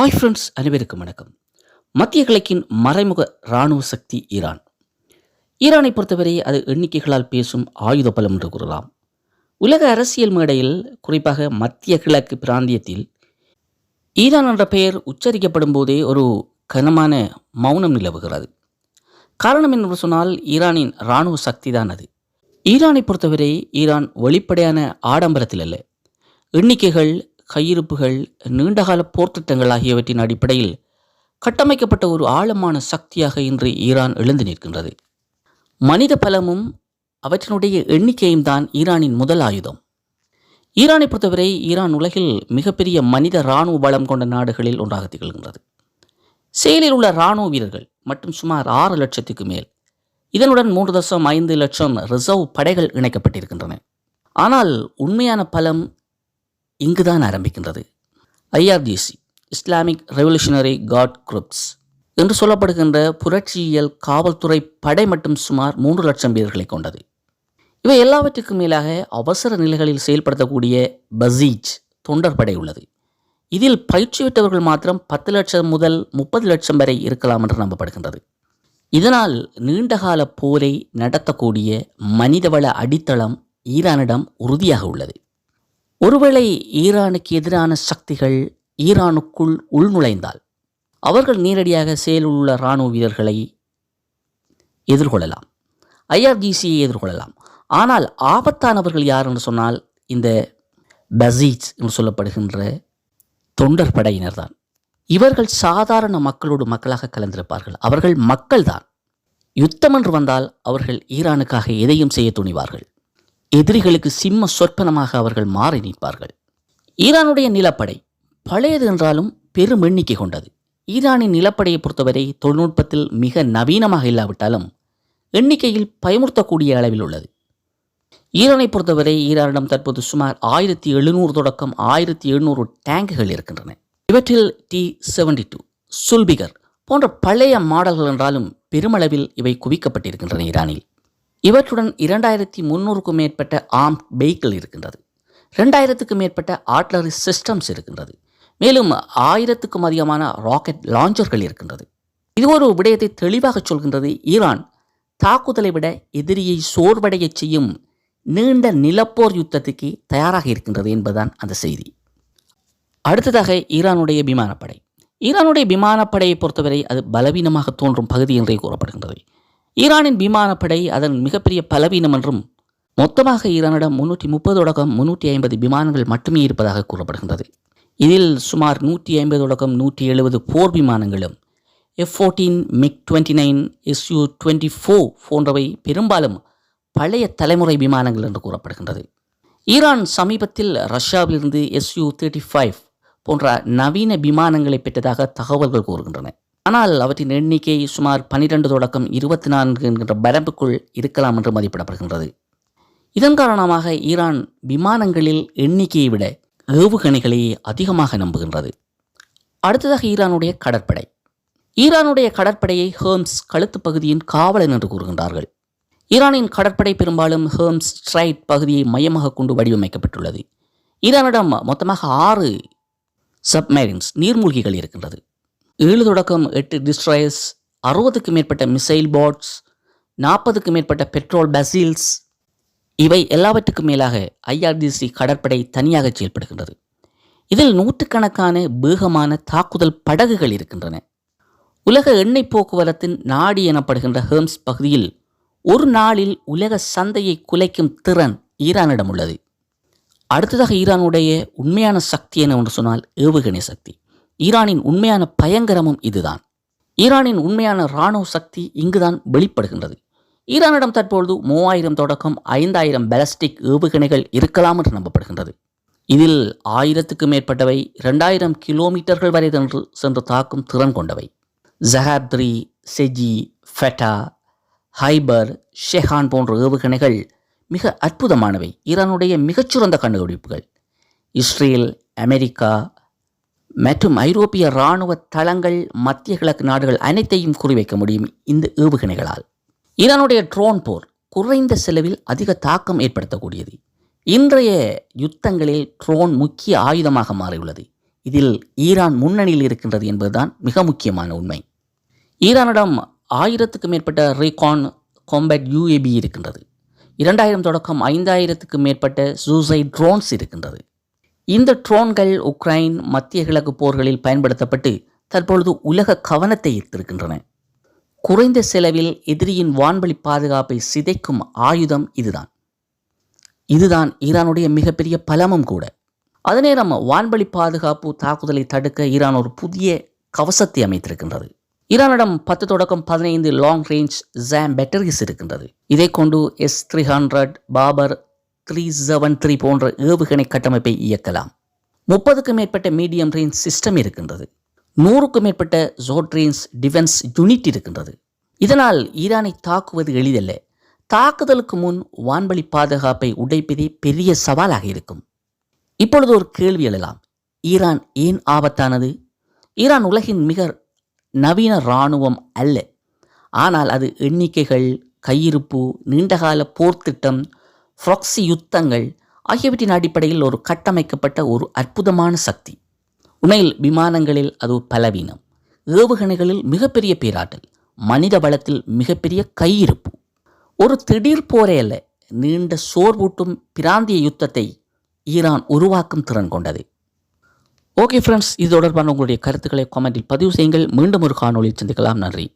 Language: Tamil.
ஹாய் ஃப்ரெண்ட்ஸ் அனைவருக்கும் வணக்கம். மத்திய கிழக்கின் மறைமுக இராணுவ சக்தி ஈரான். ஈரானை பொறுத்தவரை அது எண்ணிக்கைகளால் பேசும் ஆயுத பலம் என்று கூறலாம். உலக அரசியல் மேடையில் குறிப்பாக மத்திய கிழக்கு பிராந்தியத்தில் ஈரான் என்ற பெயர் உச்சரிக்கப்படும் போதே ஒரு கனமான மௌனம் நிலவுகிறது. காரணம் என்று சொன்னால் ஈரானின் இராணுவ சக்தி தான் அது. ஈரானை பொறுத்தவரை ஈரான் வெளிப்படையான ஆடம்பரத்தில் அல்ல. எண்ணிக்கைகள் கையிருப்புகள் நீண்டகால போர்த்திட்டங்கள் ஆகியவற்றின் அடிப்படையில் கட்டமைக்கப்பட்ட ஒரு ஆழமான சக்தியாக இன்று ஈரான் எழுந்து நிற்கின்றது. மனித பலமும் அவற்றினுடைய எண்ணிக்கையும் தான் ஈரானின் முதல் ஆயுதம். ஈரானை பொறுத்தவரை ஈரான் உலகில் மிகப்பெரிய மனித இராணுவ பலம் கொண்ட நாடுகளில் ஒன்றாக திகழ்கின்றது. செயலில் உள்ள இராணுவ வீரர்கள் மற்றும் சுமார் ஆறு லட்சத்துக்கு மேல் இதனுடன் மூன்று தசம் ஐந்து லட்சம் ரிசர்வ் படைகள் இணைக்கப்பட்டிருக்கின்றன. ஆனால் உண்மையான பலம் இங்குதான் ஆரம்பிக்கின்றது. IRGC Islamic revolutionary guard groups என்று சொல்லப்படுகின்ற புரட்சியியல் காவல்துறை படை மட்டும் சுமார் மூன்று லட்சம் வீரர்களை கொண்டது. இவை எல்லாவற்றுக்கும் மேலாக அவசர நிலைகளில் செயல்படுத்தக்கூடிய பசீஜ் தொண்டர் படை உள்ளது. இதில் பயிற்சி பெற்றவர்கள் மாத்திரம் பத்து லட்சம் முதல் முப்பது லட்சம் வரை இருக்கலாம் என்று நம்பப்படுகின்றது. இதனால் நீண்டகால போரை நடத்தக்கூடிய மனிதவள அடித்தளம் ஈரானிடம் உறுதியாக உள்ளது. ஒருவேளை ஈரானுக்கு எதிரான சக்திகள் ஈரானுக்குள் உள்நுழைந்தால் அவர்கள் நேரடியாக செயலில் உள்ள இராணுவ வீரர்களை எதிர்கொள்ளலாம். ஐஆர்ஜிசியை எதிர்கொள்ளலாம். ஆனால் ஆபத்தானவர்கள் யார் என்று சொன்னால் இந்த பசீஜ் என்று சொல்லப்படுகின்ற தொண்டர் படையினர் தான். இவர்கள் சாதாரண மக்களோடு மக்களாக கலந்திருப்பார்கள். அவர்கள் மக்கள்தான். யுத்தம் என்று வந்தால் அவர்கள் ஈரானுக்காக எதையும் செய்ய துணிவார்கள். எதிரிகளுக்கு சிம்ம சொற்பனமாக அவர்கள் மாறி நிற்பார்கள். ஈரானுடைய நிலப்படை பழையது என்றாலும் பெரும் எண்ணிக்கை கொண்டது. ஈரானின் நிலப்படையை பொறுத்தவரை தொழில்நுட்பத்தில் மிக நவீனமாக இல்லாவிட்டாலும் எண்ணிக்கையில் பயமுறுத்தக்கூடிய அளவில் உள்ளது. ஈரானை பொறுத்தவரை ஈரானிடம் தற்போது சுமார் ஆயிரத்தி எழுநூறு தொடக்கம் ஆயிரத்தி எழுநூறு டேங்குகள் இருக்கின்றன. இவற்றில் டி செவன்டி டூ சுல்பிகர் போன்ற பழைய மாடல்கள் என்றாலும் பெருமளவில் இவை குவிக்கப்பட்டிருக்கின்றன ஈரானில். இவற்றுடன் இரண்டாயிரத்தி முந்நூறுக்கும் மேற்பட்ட ஆம் வெஹிக்கிள் இருக்கின்றது. ரெண்டாயிரத்துக்கும் மேற்பட்ட ஆட்லரி சிஸ்டம்ஸ் இருக்கின்றது. மேலும் ஆயிரத்துக்கும் அதிகமான ராக்கெட் லாஞ்சர்கள் இருக்கின்றது. இது ஒரு விடயத்தை தெளிவாக சொல்கின்றது. ஈரான் தாக்குதலை விட எதிரியை சோர்வடையச் செய்யும் நீண்ட நிலப்போர் யுத்தத்துக்கு தயாராக இருக்கின்றது என்பதுதான் அந்த செய்தி. அடுத்ததாக ஈரானுடைய விமானப்படை. ஈரானுடைய விமானப்படையை பொறுத்தவரை அது பலவீனமாக தோன்றும் பகுதி என்றே கூறப்படுகின்றது. ஈரானின் விமானப்படை அதன் மிகப்பெரிய பலவீனம் என்றும் மொத்தமாக ஈரானிடம் முன்னூற்றி முப்பது தொடக்கம் முன்னூற்றி ஐம்பது விமானங்கள் மட்டுமே இருப்பதாக கூறப்படுகின்றது. இதில் சுமார் நூற்றி ஐம்பது தொடக்கம் நூற்றி எழுபது போர் விமானங்களும் F fourteen MiG twenty nine SU twenty four போன்றவை பெரும்பாலும் பழைய தலைமுறை விமானங்கள் என்று கூறப்படுகின்றது. ஈரான் சமீபத்தில் ரஷ்யாவிலிருந்து எஸ்யூ தேர்ட்டி ஃபைவ் போன்ற நவீன விமானங்களை பெற்றதாக தகவல்கள் கூறுகின்றன. ஆனால் அவற்றின் எண்ணிக்கை சுமார் பனிரெண்டு தொடக்கம் இருபத்தி நான்கு என்கின்ற வரம்புக்குள் இருக்கலாம் என்று மதிப்பிடப்படுகின்றது. இதன் காரணமாக ஈரான் விமானங்களில் எண்ணிக்கையை விட ஏவுகணைகளையே அதிகமாக நம்புகின்றது. அடுத்ததாக ஈரானுடைய கடற்படை. ஈரானுடைய கடற்படையை ஹேர்ம்ஸ் கழுத்து பகுதியின் காவலன் என்று கூறுகின்றார்கள். ஈரானின் கடற்படை பெரும்பாலும் ஹேர்ம்ஸ் ஸ்ட்ரைட் பகுதியை மையமாக கொண்டு வடிவமைக்கப்பட்டுள்ளது. ஈரானிடம் மொத்தமாக ஆறு சப்மேரின்ஸ் நீர்மூழ்கிகள் இருக்கின்றது. ஏழு தொடக்கம் எட்டு டிஸ்ட்ராயர்ஸ் அறுபதுக்கு மேற்பட்ட மிசைல் பாட்ஸ் நாற்பதுக்கு மேற்பட்ட பெட்ரோல் பசில்ஸ் இவை எல்லாவற்றுக்கும் மேலாக ஐஆர்டிசி கடற்படை தனியாக செயல்படுகின்றது. இதில் நூற்றுக்கணக்கான வேகமான தாக்குதல் படகுகள் இருக்கின்றன. உலக எண்ணெய் போக்குவரத்தின் நாடி எனப்படுகின்ற ஹேர்ம்ஸ் பகுதியில் ஒரு நாளில் உலக சந்தையை குலைக்கும் திறன் ஈரானிடம் உள்ளது. அடுத்ததாக ஈரானுடைய உண்மையான சக்தி என்ன என்று சொன்னால் ஏவுகணை சக்தி. ஈரானின் உண்மையான பயங்கரமும் இதுதான். ஈரானின் உண்மையான இராணுவ சக்தி இங்குதான் வெளிப்படுகின்றது. ஈரானிடம் தற்பொழுது மூவாயிரம் தொடக்கம் ஐந்தாயிரம் பேலஸ்டிக் ஏவுகணைகள் இருக்கலாம் என்று நம்பப்படுகின்றது. இதில் ஆயிரத்துக்கு மேற்பட்டவை இரண்டாயிரம் கிலோமீட்டர்கள் வரை சென்று சென்று தாக்கும் திறன் கொண்டவை. ஜஹாத்ரி செஜி ஃபெட்டா ஹைபர் ஷெஹான் போன்ற ஏவுகணைகள் மிக அற்புதமானவை. ஈரானுடைய மிகச்சிறந்த கண்டுபிடிப்புகள். இஸ்ரேல் அமெரிக்கா மற்றும் ஐரோப்பிய இராணுவ தளங்கள் மத்திய கிழக்கு நாடுகள் அனைத்தையும் குறிவைக்க முடியும் இந்த ஏவுகணைகளால். ஈரானுடைய ட்ரோன் போர் குறைந்த செலவில் அதிக தாக்கம் ஏற்படுத்தக்கூடியது. இன்றைய யுத்தங்களில் ட்ரோன் முக்கிய ஆயுதமாக மாறியுள்ளது. இதில் ஈரான் முன்னணியில் இருக்கின்றது என்பதுதான் மிக முக்கியமான உண்மை. ஈரானிடம் ஆயிரத்துக்கு மேற்பட்ட ரீகான் காம்பேட் யூஏபி இருக்கின்றது. இரண்டாயிரம் தொடக்கம் ஐந்தாயிரத்துக்கு மேற்பட்ட சூசைட் ட்ரோன்ஸ் இருக்கின்றது. இந்த ட்ரோன்கள் உக்ரைன் மத்திய கிழக்கு போர்களில் பயன்படுத்தப்பட்டு தற்பொழுது உலக கவனத்தை ஈர்த்திருக்கின்றன. குறைந்த செலவில் எதிரியின் வான்வழி பாதுகாப்பை சிதைக்கும் ஆயுதம் இதுதான். இதுதான் ஈரானுடைய மிகப்பெரிய பலமும் கூட. அதே நேரம் வான்வழி பாதுகாப்பு தாக்குதலை தடுக்க ஈரான் ஒரு புதிய கவசத்தை அமைத்திருக்கின்றது. ஈரானிடம் பத்து தொடக்கம் பதினைந்து லாங் ரேஞ்ச் ஜாம் பேட்டரிஸ் இருக்கின்றது. இதை கொண்டு S three hundred Babur three seven three போன்ற ஏவுகணை கட்டமைப்பை இயக்கலாம். முப்பதுக்கும் மேற்பட்ட மீடியம் ரேஞ்ச் சிஸ்டம் இருக்கின்றது. நூறுக்கும் மேற்பட்ட ஜோட் ரேஞ்ச் டிஃபென்ஸ் யூனிட் இருக்கின்றது. இதனால் ஈரானை தாக்குவது எளிதல்ல. தாக்குதலுக்கு முன் வான்வழி பாதுகாப்பை உடைப்பதே பெரிய சவாலாக இருக்கும். இப்பொழுது ஒரு கேள்வி எழலாம். ஈரான் ஏன் ஆபத்தானது? ஈரான் உலகின் மிக நவீன இராணுவம் அல்ல. ஆனால் அது எண்ணிக்கைகள் கையிருப்பு நீண்டகால போர்த்திட்டம் ஃப்ராக்ஸி யுத்தங்கள் ஆகியவற்றின் அடிப்படையில் ஒரு கட்டமைக்கப்பட்ட ஒரு அற்புதமான சக்தி. உண்மையில் விமானங்களில் அது பலவீனம். ஏவுகணைகளில் மிகப்பெரிய பேராற்றல் மனித வளத்தில் மிகப்பெரிய கையிருப்பு. ஒரு திடீர் போரே அல்ல நீண்ட சோர்வூட்டும் பிராந்திய யுத்தத்தை ஈரான் உருவாக்கும் திறன் கொண்டது. ஓகே ஃப்ரெண்ட்ஸ் இது தொடர்பான உங்களுடைய கருத்துக்களை கமெண்டில் பதிவு செய்யுங்கள். மீண்டும் ஒரு காணொளியில் சந்திக்கலாம். நன்றி.